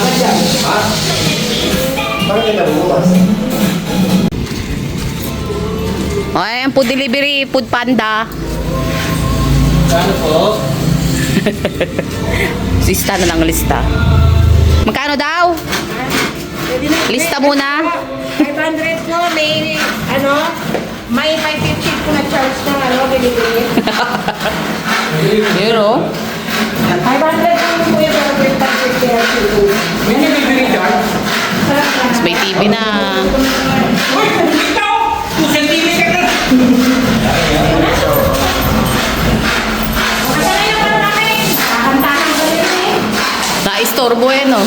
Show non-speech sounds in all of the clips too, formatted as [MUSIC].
kagad yan. Ha? Bakit ka nabubukas? O, ayan po delivery, food panda. Ano po? [LAUGHS] Lista na lang, lista. Magkano daw? Lista muna. 500 po, may, ano, may may 50 po na charge ng ano, delivery. Zero. 500 po. May TV na. Uy! Ikaw! 2 centimeter na! Kasi na yung namin, kakantahan ko yun eh. Na-istorbo eh, no?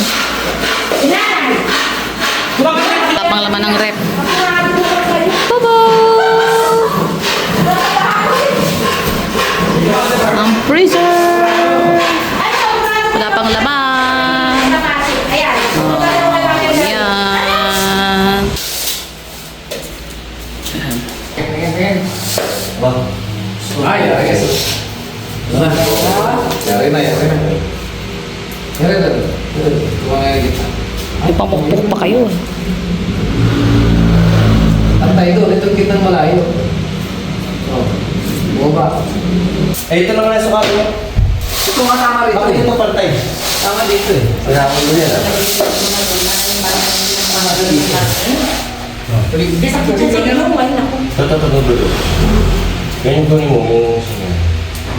Tapang laman ng rep. Ba? Ay, ay, ay. Yari na, yari na. Yari na. Tuwa nga yung kita. May pamukpok pa kayo. At tayo doon, itong kitang malayo. Oh. Bumaba. Eh, ito naman ang sukat mo. Ito nga tama rin. Bakit ito pantay? Tama dito eh. Kailangan mo yan ah. Hindi sa kitchen sa inyo, wala na po. Ito, ito, ito, ito. Yan yung gawin mo, yung sige.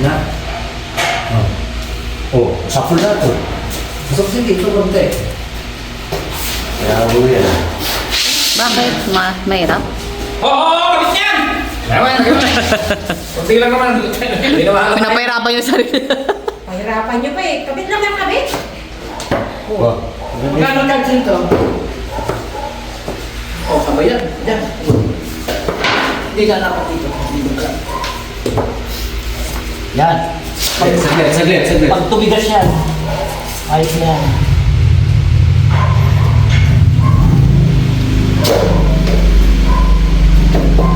Na. Oh, sakto na ito. Ko sige, ito pantay. Kailangan mo yan. Bakit? Ma mahirap? Oo, oh, kabit yan! Ewan, ewan. Kunti lang naman. Naman. Pinapahirapan yung sarili. Pahirapan nyo pa eh. Kabit lang yung kabit. Wah. Magkano charge nito? Oh, sabay yan. Yan. Hindi ka dapat dito. Yan. Saglit, saglit, saglit. Pag tumigas yan, ayos na yan.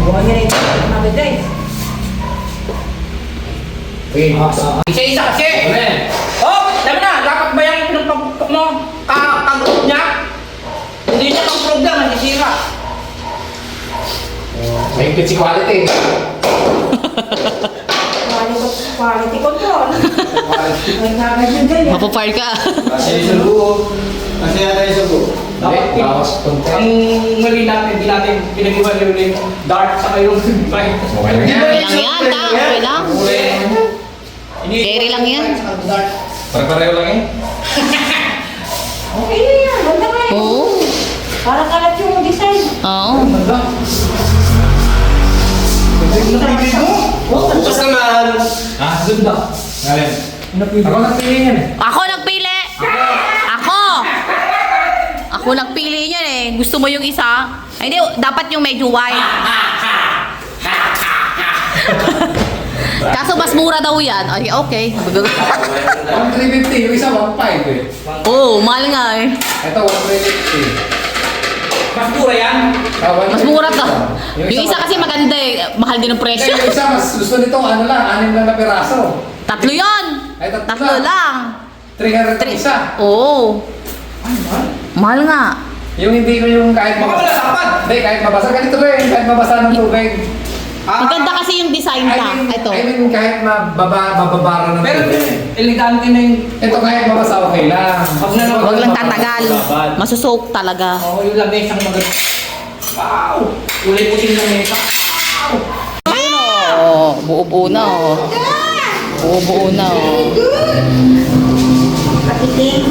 Huwag nyo na yung kabit guys. Okay. Isa-isa kasi! Oh, dami na! Dapat ba yung pinagpapukpok mo? Kakagod niya? Hindi niya pang program, nasisira. May si quality. Quality, control. [LAUGHS] Mapapire ka. Kasi yung sugo. Kasi yata yung sugo. Dapat Hindi, bawas. Ang mali natin, hindi natin pinag-iwalay yung dark sa yung light. [LAUGHS] Okay lang yan. Okay lang yan, ta. Okay lang. Ini- Carry lang yan. Pare-pareho lang eh. Okay na yan. Wala ka yun. Oo. Parang kalat yung design. Oo. Bukas Ah, zunda. Alin? Ako nagpili yan eh. Ako nagpili! Ako! Ako nagpili niyan eh. Gusto mo yung isa? Ay, hindi. Dapat yung medyo wide. [LAUGHS] Kaso mas mura daw yan. Ay, okay. Ang 350, yung isa 1.5 eh. Oo, oh, mahal nga eh. Ito 1.350. Mas mura yan. Ah, 1.350. Mas mura to. Yung isa kasi maganda eh. Mahal din ang presyo. yung isa mas gusto nito ano lang, anim lang na piraso. Tatlo yon. Ay, tatlo Tatlo lang. lang. 300 ang isa. Oo. Mahal nga. Yung hindi ko yung kahit Baka wala sapad. Hindi, kahit mabasa. Ganito rin, kahit mabasa ng tubig. Maganda kasi yung design I ta. mean, Ito. I mean, kahit mababa, mababara ng Pero elegante na yung... Ito kahit mabasa, okay lang. Huwag na lang. Huwag lang tatagal. Masusok talaga. Oo, yung lamesa ang maganda. Wow! Kulay puti ng lamesa. Ayun oh. Buo-buo na oh. Buo-buo na oh. Kapiting.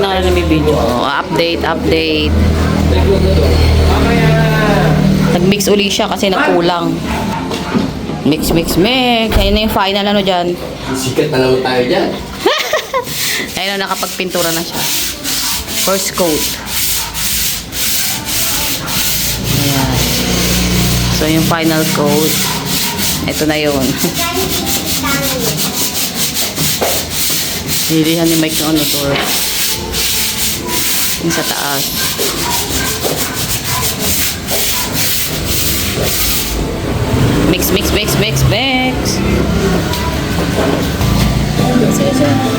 Na may video. Oh, update, update. Nag-mix uli siya kasi nagkulang. Mix, mix, mix. Ayun na yung final ano dyan. Sikat na naman tayo dyan. [LAUGHS] Ayun na, nakapagpintura na siya. First coat. Ayan. So, yung final coat. Ito na yun. [LAUGHS] Nilihan ni Mike yung ano to yung sa taas. Mix, mix, mix, mix, mix. Sige, sige.